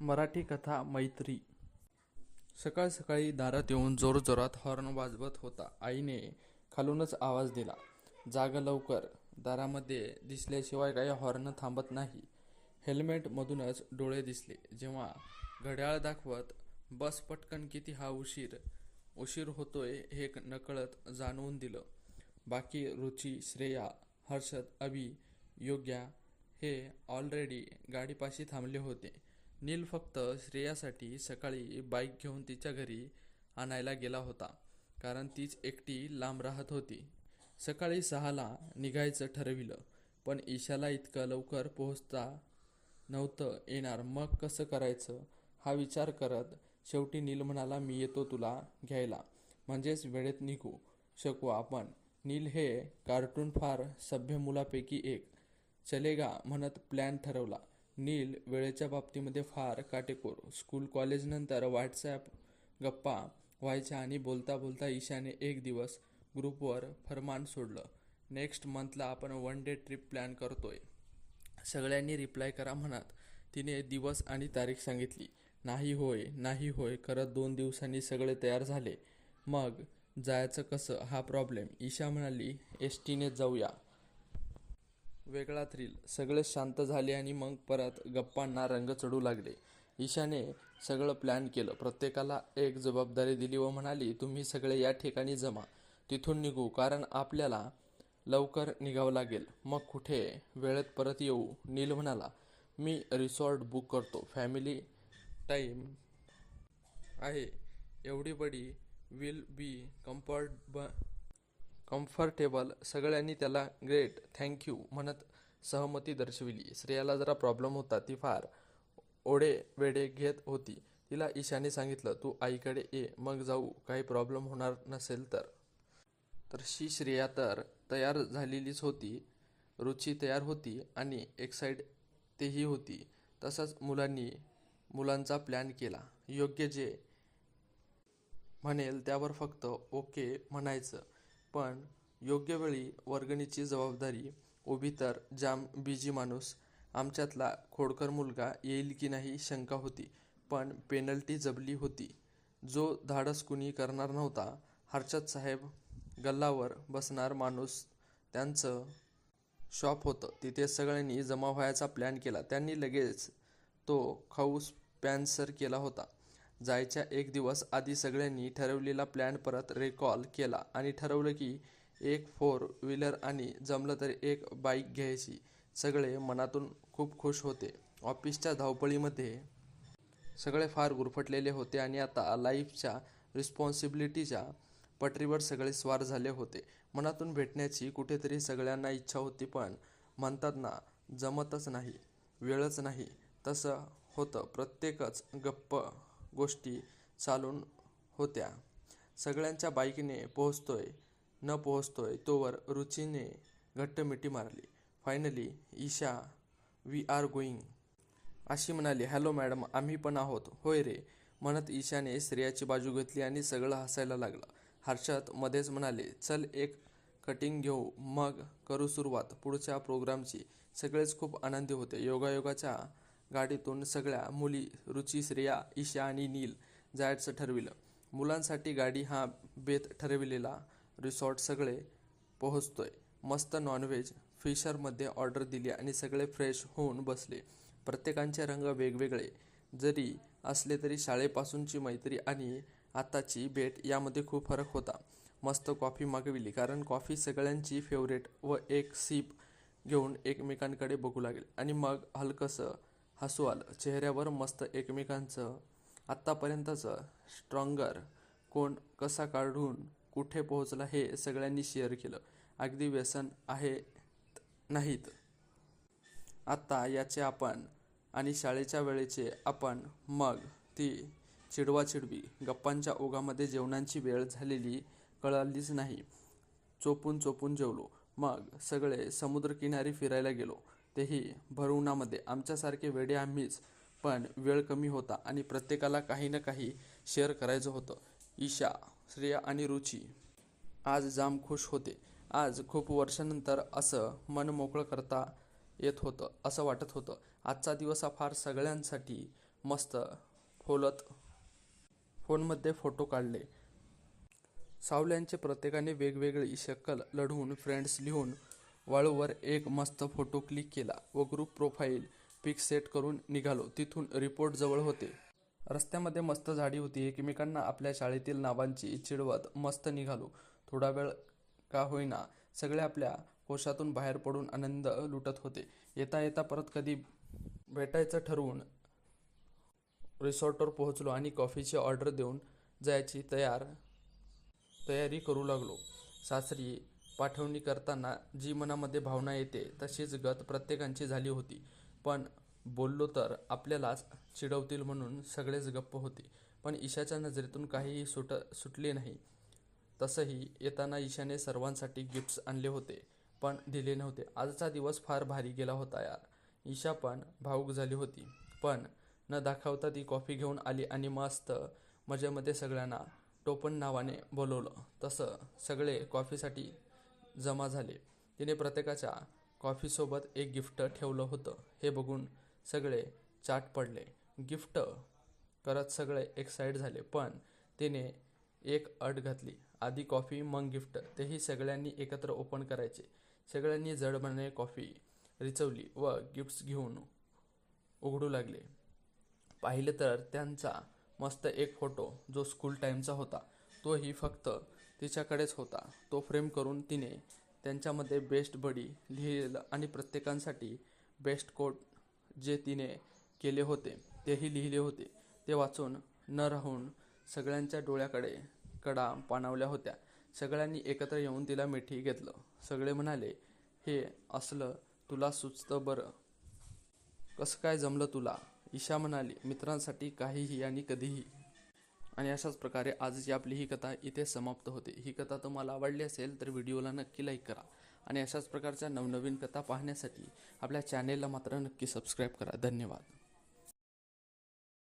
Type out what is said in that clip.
मराठी कथा मैत्री. सकाळ सकाळी दारात येऊन जोरजोरात हॉर्न वाजवत होता. आईने खालूनच आवाज दिला. जाग लवकर. दारामध्ये दिसल्याशिवाय काही हॉर्न थांबत नाही. हेल्मेटमधूनच डोळे दिसले. जेव्हा घड्याळ दाखवत बस पटकन किती हा उशीर? उशीर होतोय हे नकळत जाणवून दिलं. बाकी रुची श्रेया हर्षद अभि योग्या हे ऑलरेडी गाडीपाशी थांबले होते. नील फक्त श्रेयासाठी सकाळी बाईक घेऊन तिच्या घरी आणायला गेला होता कारण तीच एकटी लांब राहत होती. सकाळी सहाला निघायचं ठरविलं पण ईशाला इतकं लवकर पोहोचता नव्हतं येणार. मग कसं करायचं? हा विचार करत शेवटी नील म्हणाला मी येतो तुला घ्यायला. म्हणजेच वेळेत निघू शकू आपण. नील हे कार्टून फार सभ्य मुलापैकी एक. चलेगा म्हणत प्लॅन ठरवला. नील वेळेच्या बाबतीमध्ये फार काटेकोर. स्कूल कॉलेजनंतर व्हॉट्सॲप गप्पा व्हायच्या आणि बोलता बोलता ईशाने एक दिवस ग्रुपवर फरमान सोडलं. नेक्स्ट मंथला आपण वन डे ट्रिप प्लॅन करतोय. सगळ्यांनी रिप्लाय करा म्हणत. तिने दिवस आणि तारीख सांगितली. नाही होय नाही होय करत दोन दिवसांनी सगळे तयार झाले. मग जायचं कसं? हा प्रॉब्लेम. ईशा म्हणाली एस टीने जाऊया. वेगळा थ्रिल सगळे शांत झाले आणि मग परत गप्पांना रंग चढू लागले. ईशाने सगळं प्लॅन केलं. प्रत्येकाला एक जबाबदारी दिली व म्हणाली तुम्ही सगळे या ठिकाणी जमा. तिथून निघू कारण आपल्याला लवकर निघावं लागेल. मग कुठे? वेळेत परत येऊ. नील म्हणाला मी रिसॉर्ट बुक करतो. फॅमिली टाईम आहे. एवढी बडी विल बी कम्फर्ट ब कम्फर्टेबल सगळ्यांनी त्याला ग्रेट थँक्यू म्हणत सहमती दर्शविली. श्रेयाला जरा प्रॉब्लेम होता ती फार ओढे वेडे घेत होती. तिला ईशाने सांगितलं तू आईकडे ये मग जाऊ काही प्रॉब्लेम होणार नसेल तर. तर शी श्रेया तर तयार झालेलीच होती रुची तयार होती आणि एक्साईड तेही होती. तसंच मुलांनी मुलांचा प्लॅन केला. योग्य जे म्हणेल त्यावर फक्त ओके म्हणायचं. पण योग्य वेळी वर्गणीची जबाबदारी उभी तर जाम बिजी माणूस. आमच्यातला खोडकर मुलगा येईल की नाही शंका होती पण पेनल्टी जबली होती. जो धाडस कुणी करणार नव्हता हर्षद साहेब गल्लावर बसणार माणूस त्यांचं शॉप होतं. तिथे सगळ्यांनी जमा व्हायचा प्लॅन केला. त्यांनी लगेच तो खाऊस पॅन्सर केला होता. जायच्या एक दिवस आधी सगळ्यांनी ठरवलेला प्लॅन परत रेकॉल केला आणि ठरवलं की एक फोर व्हीलर आणि जमलं तर एक बाईक घ्यायची. सगळे मनातून खूप खुश होते. ऑफिसच्या धावपळीमध्ये सगळे फार गुरफटलेले होते आणि आता लाईफच्या रिस्पॉन्सिबिलिटीच्या पटरीवर सगळे स्वार झाले होते. मनातून भेटण्याची कुठेतरी सगळ्यांना इच्छा होती पण म्हणतात ना जमतच नाही वेळच नाही. तसं होतं. प्रत्येकच गप्प गोष्टी चालून होत्या. सगळ्यांच्या बाईकने पोहोचतोय न पोहोचतोय तोवर रुचीने घट्ट मिठी मारली. Finally Isha we are going अशी म्हणाली हॅलो मॅडम आम्ही पण आहोत. होय रे म्हणत ईशाने स्त्रियाची बाजू घेतली आणि सगळं हसायला लागलं. हर्षद मध्येच म्हणाले चल एक कटिंग घेऊ मग करू सुरुवात. पुढच्या प्रोग्रामची सगळेच खूप आनंदी होते. योगायोगाच्या गाडीतून सगळ्या मुली रुची श्रेया ईशा आणि नील जायचं ठरविलं. मुलांसाठी गाडी हा बेत ठरविलेला रिसॉर्ट सगळे पोहोचतोय. मस्त नॉनव्हेज फिशरमध्ये ऑर्डर दिली आणि सगळे फ्रेश होऊन बसले. प्रत्येकांचे रंग वेगवेगळे. जरी असले तरी शाळेपासूनची मैत्री आणि आताची भेट यामध्ये खूप फरक होता. मस्त कॉफी मागविली कारण कॉफी सगळ्यांची फेवरेट व एक सीप घेऊन एकमेकांकडे बघू लागेल. आणि मग हलकंसं हसू आलं चेहऱ्यावर मस्त एकमेकांचं आत्तापर्यंतचं स्ट्रॉंगर कोण कसा काढून कुठे पोहोचला हे सगळ्यांनी शेअर केलं. अगदी व्यसन आहे नाहीत. आत्ता याचे आपण आणि शाळेच्या वेळेचे आपण मग ती चिडवाचिडवी गप्पांच्या ओघामध्ये जेवणांची वेळ झालेली कळालीच नाही. चोपून चोपून जेवलो. मग सगळे समुद्रकिनारी फिरायला गेलो. तेही भरउनामध्ये आमच्यासारखे वेडे आम्हीच पण वेळ कमी होता आणि प्रत्येकाला काही ना काही शेअर करायचं होतं. ईशा श्रेया आणि रुची. आज जाम खुश होते. आज खूप वर्षानंतर असं मन मोकळं करता येत होतं असं वाटत होतं. आजचा दिवस हा फार सगळ्यांसाठी मस्त फोलत फोनमध्ये फोटो काढले. सावल्यांचे प्रत्येकाने वेगवेगळी शक्कल लढवून फ्रेंड्स लिहून वाळूवर एक मस्त फोटो क्लिक केला व ग्रुप प्रोफाईल पिक सेट करून निघालो. तिथून रिपोर्ट जवळ होते. रस्त्यामध्ये मस्त झाडी होती. एकमेकांना आपल्या शाळेतील नावांची चिडवत मस्त निघालो. थोडा वेळ का होईना सगळे आपल्या कोशातून बाहेर पडून आनंद लुटत होते. येता येता परत कधी भेटायचं ठरवून रिसॉर्टवर पोहोचलो आणि कॉफीची ऑर्डर देऊन जायची तयार तयारी करू लागलो. सासरी पाठवणी करताना जी मनामध्ये भावना येते तशीच गत प्रत्येकांची झाली होती. पण बोललो तर आपल्यालाच चिडवतील म्हणून सगळेच गप्प होते. पण ईशाच्या नजरेतून काहीही सुट सुटले नाही. तसंही येताना ईशाने सर्वांसाठी गिफ्ट्स आणले होते पण दिले नव्हते. आजचा दिवस फार भारी गेला होता यार. ईशा पण भावूक झाली होती. पण न दाखवता ती कॉफी घेऊन आली आणि मस्त मजेमध्ये सगळ्यांना टोपण नावाने बोलवलं. तसं सगळे कॉफीसाठी जमा झाले. तिने प्रत्येकाच्या कॉफीसोबत एक गिफ्ट ठेवलं होतं. हे बघून सगळे चाट पडले. गिफ्ट करत सगळे एक्साईट झाले पण तिने एक अट घातली. आधी कॉफी मग गिफ्ट. तेही सगळ्यांनी एकत्र ओपन करायचे. सगळ्यांनी जडपणे कॉफी रिचवली व गिफ्ट्स घेऊन उघडू लागले. पाहिलं तर त्यांचा मस्त एक फोटो जो स्कूल टाईमचा होता. तोही फक्त तिच्याकडेच होता. तो फ्रेम करून तिने त्यांच्यामध्ये बेस्ट बडी लिहिलेलं आणि प्रत्येकांसाठी बेस्ट कोट जे तिने केले होते तेही लिहिले होते. ते वाचून न राहून सगळ्यांच्या डोळ्याकडे कडा पाणावल्या होत्या. सगळ्यांनी एकत्र येऊन तिला मिठी घेतलं. सगळे म्हणाले हे असलं तुला सुचतं बरं. कसं काय जमलं तुला? ईशा म्हणाली मित्रांसाठी काहीही आणि कधीही. आणि अशाच प्रकारे आजची आपली ही कथा इथे समाप्त होते. ही कथा तुम्हाला आवडली असेल तर व्हिडिओला नक्की लाईक करा आणि अशाच प्रकारच्या नवनवीन कथा पाहण्यासाठी आपल्या चॅनेलला मात्र नक्की सबस्क्राईब करा. धन्यवाद.